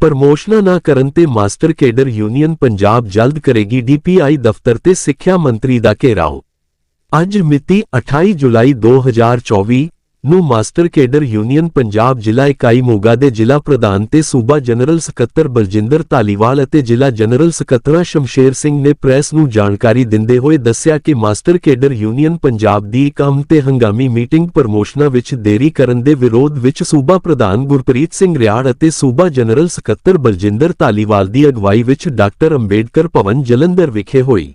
ਪ੍ਰਮੋਸ਼ਨਾਂ ਨਾ ਕਰਨ ਤੇ ਮਾਸਟਰ ਕੇਡਰ ਯੂਨੀਅਨ ਪੰਜਾਬ ਜਲਦ ਕਰੇਗੀ ਡੀਪੀਆਈ ਦਫ਼ਤਰ ਤੇ ਸਿੱਖਿਆ ਮੰਤਰੀ ਦਾ ਘੇਰਾਓ। ਅੱਜ ਮਿਤੀ 28 ਜੁਲਾਈ 2024 ਨੂੰ ਮਾਸਟਰ ਕੇਡਰ ਯੂਨੀਅਨ ਪੰਜਾਬ ਜ਼ਿਲ੍ਹਾ ਇਕਾਈ ਮੋਗਾ ਦੇ ਜ਼ਿਲ੍ਹਾ ਪ੍ਰਧਾਨ ਤੇ ਸੂਬਾ ਜਨਰਲ ਸਕੱਤਰ ਬਲਜਿੰਦਰ ਧਾਲੀਵਾਲ ਅਤੇ ਜ਼ਿਲ੍ਹਾ ਜਨਰਲ ਸਕੱਤਰ ਸ਼ਮਸ਼ੇਰ ਸਿੰਘ ਨੇ ਪ੍ਰੈਸ ਨੂੰ ਜਾਣਕਾਰੀ ਦਿੰਦੇ ਹੋਏ ਦੱਸਿਆ ਕਿ ਮਾਸਟਰ ਕੇਡਰ ਯੂਨੀਅਨ ਪੰਜਾਬ ਦੀ ਇੱਕ ਅਹਿਮ ਤੇ ਹੰਗਾਮੀ ਮੀਟਿੰਗ ਪ੍ਰਮੋਸ਼ਨਾਂ ਵਿੱਚ ਦੇਰੀ ਕਰਨ ਦੇ ਵਿਰੋਧ ਵਿੱਚ ਸੂਬਾ ਪ੍ਰਧਾਨ ਗੁਰਪ੍ਰੀਤ ਸਿੰਘ ਰਿਆੜ ਅਤੇ ਸੂਬਾ ਜਨਰਲ ਸਕੱਤਰ ਬਲਜਿੰਦਰ ਧਾਲੀਵਾਲ ਦੀ ਅਗਵਾਈ ਵਿੱਚ ਡਾਕਟਰ ਅੰਬੇਡਕਰ ਭਵਨ ਜਲੰਧਰ ਵਿਖੇ ਹੋਈ।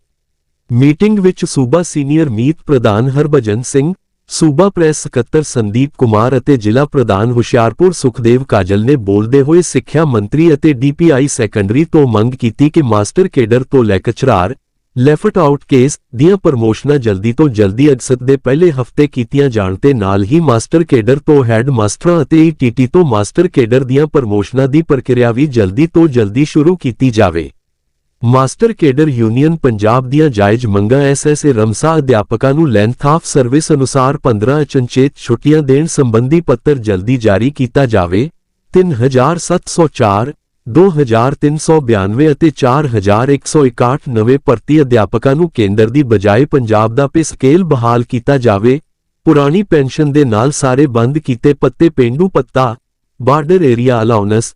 ਮੀਟਿੰਗ ਵਿੱਚ ਸੂਬਾ ਸੀਨੀਅਰ ਮੀਤ ਪ੍ਰਧਾਨ ਹਰਭਜਨ ਸਿੰਘ ਸੂਬਾ ਪ੍ਰੈਸ ਸਕੱਤਰ ਸੰਦੀਪ ਕੁਮਾਰ ਅਤੇ ਜ਼ਿਲ੍ਹਾ ਪ੍ਰਧਾਨ ਹੁਸ਼ਿਆਰਪੁਰ ਸੁਖਦੇਵ ਕਾਜਲ ਨੇ ਬੋਲਦੇ ਹੋਏ ਸਿੱਖਿਆ ਮੰਤਰੀ ਅਤੇ ਡੀਪੀਆਈ ਸੈਕੰਡਰੀ ਤੋਂ ਮੰਗ ਕੀਤੀ ਕਿ ਮਾਸਟਰ ਕੇਡਰ ਤੋਂ ਲੈਕਚਰਾਰ ਲੈਫਟ ਆਊਟ ਕੇਸ ਦੀਆਂ ਪ੍ਰਮੋਸ਼ਨਾਂ ਜਲਦੀ ਤੋਂ ਜਲਦੀ ਅਗਸਤ ਦੇ ਪਹਿਲੇ ਹਫ਼ਤੇ ਕੀਤੀਆਂ ਜਾਣ ਤੇ ਨਾਲ ਹੀ ਮਾਸਟਰ ਕੇਡਰ ਤੋਂ ਹੈੱਡ ਮਾਸਟਰਾਂ ਅਤੇ ਈਟੀਟੀ ਤੋਂ ਮਾਸਟਰ ਕੇਡਰ ਦੀਆਂ ਪ੍ਰਮੋਸ਼ਨਾਂ ਦੀ ਪ੍ਰਕਿਰਿਆ ਵੀ ਜਲਦੀ ਤੋਂ ਜਲਦੀ ਸ਼ੁਰੂ ਕੀਤੀ ਜਾਵੇ। ਮਾਸਟਰ ਕੇਡਰ ਯੂਨੀਅਨ ਪੰਜਾਬ ਦੀਆਂ ਜਾਇਜ਼ ਮੰਗਾਂ ਐਸਐਸਏ ਰਮਸਾ ਅਧਿਆਪਕਾਂ ਨੂੰ ਲੈਂਥ ਆਫ ਸਰਵਿਸ ਅਨੁਸਾਰ 15 ਅਚਨਚੇਤ ਛੁੱਟੀਆਂ ਦੇਣ ਸੰਬੰਧੀ ਪੱਤਰ ਜਲਦੀ ਜਾਰੀ ਕੀਤਾ ਜਾਵੇ 3704 2392 ਅਤੇ 4161 ਨਵੇਂ ਭਰਤੀ ਅਧਿਆਪਕਾਂ ਨੂੰ ਕੇਂਦਰ ਦੀ ਬਜਾਏ ਪੰਜਾਬ ਦਾ ਪੇ ਸਕੇਲ ਬਹਾਲ ਕੀਤਾ ਜਾਵੇ, ਪੁਰਾਣੀ ਪੈਨਸ਼ਨ ਦੇ ਨਾਲ ਸਾਰੇ ਬੰਦ ਕੀਤੇ ਪੱਤੇ ਪੇਂਡੂ ਪੱਤਾ, ਬਾਰਡਰ ਏਰੀਆ ਅਲਾਉਨਸ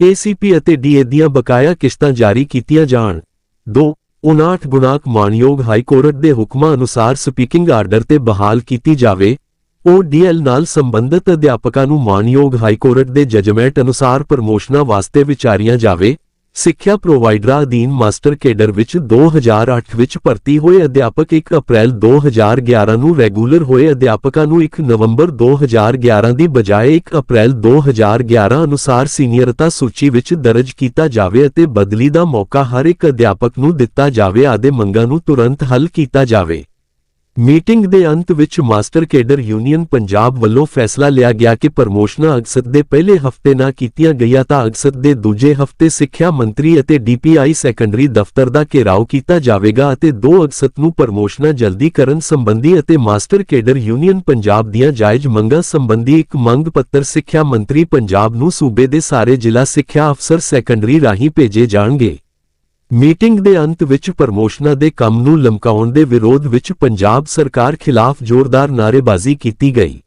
ਏਸੀਪੀ ਅਤੇ ਡੀਏ ਦੀਆਂ ਬਕਾਇਆ ਕਿਸ਼ਤਾਂ ਜਾਰੀ ਕੀਤੀਆਂ ਜਾਣ। 2 59 ਗੁਣਾਕ ਮਾਨਯੋਗ ਹਾਈ ਕੋਰਟ ਦੇ ਹੁਕਮਾਂ ਅਨੁਸਾਰ ਸਪੀਕਿੰਗ ਆਰਡਰ ਤੇ ਬਹਾਲ ਕੀਤੀ ਜਾਵੇ। ਓਡੀਐਲ ਨਾਲ ਸੰਬੰਧਿਤ ਅਧਿਆਪਕਾਂ ਨੂੰ ਮਾਨਯੋਗ ਹਾਈ ਕੋਰਟ ਦੇ ਜਜਮੈਂਟ ਅਨੁਸਾਰ ਪ੍ਰਮੋਸ਼ਨਾਂ ਵਾਸਤੇ ਵਿਚਾਰੀਆਂ ਜਾਵੇ। ਸਿੱਖਿਆ ਪ੍ਰੋਵਾਈਡਰਾਂ ਅਧੀਨ ਮਾਸਟਰ ਕੇਡਰ ਵਿੱਚ 2008 ਵਿੱਚ ਭਰਤੀ ਹੋਏ ਅਧਿਆਪਕ 1 ਅਪ੍ਰੈਲ 2011 ਨੂੰ ਰੈਗੂਲਰ ਹੋਏ ਅਧਿਆਪਕਾਂ ਨੂੰ 1 ਨਵੰਬਰ 2011 ਦੀ ਬਜਾਏ 1 ਅਪ੍ਰੈਲ 2011 ਅਨੁਸਾਰ ਸੀਨੀਅਰਤਾ ਸੂਚੀ ਵਿੱਚ ਦਰਜ ਕੀਤਾ ਜਾਵੇ ਅਤੇ ਬਦਲੀ ਦਾ ਮੌਕਾ ਹਰ ਇੱਕ ਅਧਿਆਪਕ ਨੂੰ ਦਿੱਤਾ ਜਾਵੇ ਆਦੇ ਮੰਗਾਂ ਨੂੰ ਤੁਰੰਤ ਹੱਲ ਕੀਤਾ ਜਾਵੇ। ਮੀਟਿੰਗ ਦੇ ਅੰਤ ਵਿੱਚ ਮਾਸਟਰ ਕੇਡਰ ਯੂਨੀਅਨ ਪੰਜਾਬ ਵੱਲੋਂ ਫੈਸਲਾ ਲਿਆ ਗਿਆ ਕਿ ਪ੍ਰਮੋਸ਼ਨਾਂ ਅਗਸਤ ਦੇ ਪਹਿਲੇ ਹਫ਼ਤੇ ਨਾ ਕੀਤੀਆਂ ਗਈਆਂ ਤਾਂ ਅਗਸਤ ਦੇ ਦੂਜੇ ਹਫ਼ਤੇ ਸਿੱਖਿਆ ਮੰਤਰੀ ਅਤੇ ਡੀਪੀਆਈ ਸੈਕੰਡਰੀ ਦਫ਼ਤਰ ਦਾ ਘੇਰਾਓ ਕੀਤਾ ਜਾਵੇਗਾ ਅਤੇ 2 ਅਗਸਤ ਨੂੰ ਪ੍ਰਮੋਸ਼ਨਾਂ ਜਲਦੀ ਕਰਨ ਸੰਬੰਧੀ ਅਤੇ ਮਾਸਟਰ ਕੇਡਰ ਯੂਨੀਅਨ ਪੰਜਾਬ ਦੀਆਂ ਜਾਇਜ਼ ਮੰਗਾਂ ਸੰਬੰਧੀ ਇੱਕ ਮੰਗ ਪੱਤਰ ਸਿੱਖਿਆ ਮੰਤਰੀ ਪੰਜਾਬ ਨੂੰ ਸੂਬੇ ਦੇ ਸਾਰੇ ਜ਼ਿਲ੍ਹਾ ਸਿੱਖਿਆ ਅਫਸਰ ਸੈਕੰਡਰੀ ਰਾਹੀਂ ਭੇਜੇ ਜਾਣਗੇ। ਮੀਟਿੰਗ ਦੇ ਅੰਤ ਵਿੱਚ ਪ੍ਰਮੋਸ਼ਨਾਂ ਦੇ ਕੰਮ ਨੂੰ ਲਮਕਾਉਣ ਦੇ ਵਿਰੋਧ ਵਿੱਚ ਪੰਜਾਬ ਸਰਕਾਰ ਖਿਲਾਫ ਜ਼ੋਰਦਾਰ ਨਾਅਰੇਬਾਜ਼ੀ ਕੀਤੀ ਗਈ।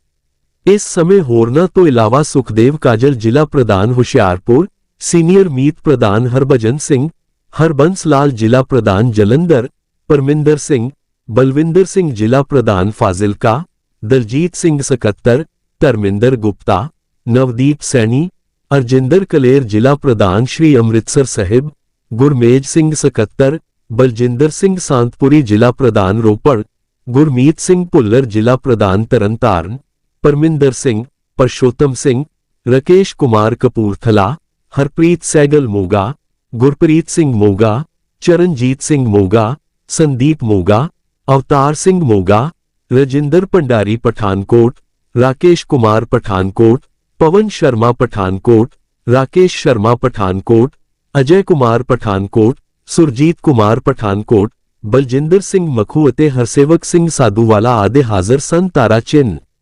ਇਸ ਸਮੇਂ ਹੋਰਨਾਂ ਤੋਂ ਇਲਾਵਾ ਸੁਖਦੇਵ ਕਾਜਲ ਜ਼ਿਲ੍ਹਾ ਪ੍ਰਧਾਨ ਹੁਸ਼ਿਆਰਪੁਰ, ਸੀਨੀਅਰ ਮੀਤ ਪ੍ਰਧਾਨ ਹਰਭਜਨ ਸਿੰਘ, ਹਰਬੰਸ ਲਾਲ ਜ਼ਿਲ੍ਹਾ ਪ੍ਰਧਾਨ ਜਲੰਧਰ, ਪਰਮਿੰਦਰ ਸਿੰਘ, ਬਲਵਿੰਦਰ ਸਿੰਘ ਜ਼ਿਲ੍ਹਾ ਪ੍ਰਧਾਨ ਫਾਜ਼ਿਲਕਾ, ਦਲਜੀਤ ਸਿੰਘ ਸਕੱਤਰ, ਧਰਮਿੰਦਰ ਗੁਪਤਾ, ਨਵਦੀਪ ਸੈਣੀ, ਅਰਜਿੰਦਰ ਕਲੇਰ ਜ਼ਿਲ੍ਹਾ ਪ੍ਰਧਾਨ ਸ਼੍ਰੀ ਅੰਮ੍ਰਿਤਸਰ ਸਾਹਿਬ ਗੁਰਮੇਜ ਸਿੰਘ ਸਕੱਤਰ ਬਲਜਿੰਦਰ ਸਿੰਘ ਸੰਤਪੁਰੀ ਜ਼ਿਲ੍ਹਾ ਪ੍ਰਧਾਨ ਰੋਪੜ ਗੁਰਮੀਤ ਸਿੰਘ ਭੁੱਲਰ ਜ਼ਿਲ੍ਹਾ ਪ੍ਰਧਾਨ ਤਰਨਤਾਰਨ ਪਰਮਿੰਦਰ ਸਿੰਘ ਪਰਸ਼ੋਤਮ ਸਿੰਘ ਰਕੇਸ਼ ਕੁਮਾਰ ਕਪੂਰਥਲਾ ਹਰਪ੍ਰੀਤ ਸੈਗਲ ਮੋਗਾ ਗੁਰਪ੍ਰੀਤ ਸਿੰਘ ਮੋਗਾ ਚਰਨਜੀਤ ਸਿੰਘ ਮੋਗਾ ਸੰਦੀਪ ਮੋਗਾ ਅਵਤਾਰ ਸਿੰਘ ਮੋਗਾ ਰਜਿੰਦਰ ਭੰਡਾਰੀ ਪਠਾਨਕੋਟ ਰਾਕੇਸ਼ ਕੁਮਾਰ ਪਠਾਨਕੋਟ ਪਵਨ ਸ਼ਰਮਾ ਪਠਾਨਕੋਟ ਰਾਕੇਸ਼ ਸ਼ਰਮਾ ਪਠਾਨਕੋਟ ਅਜੇ ਕੁਮਾਰ ਪਠਾਨਕੋਟ, ਸੁਰਜੀਤ ਕੁਮਾਰ ਪਠਾਨਕੋਟ, ਬਲਜਿੰਦਰ ਸਿੰਘ ਮਖੂ ਅਤੇ ਹਰਸੇਵਕ ਸਿੰਘ ਸਾਧੂਵਾਲਾ ਆਦਿ ਹਾਜ਼ਰ ਸਨ ਤਾਰਾ ਚਿੰਨ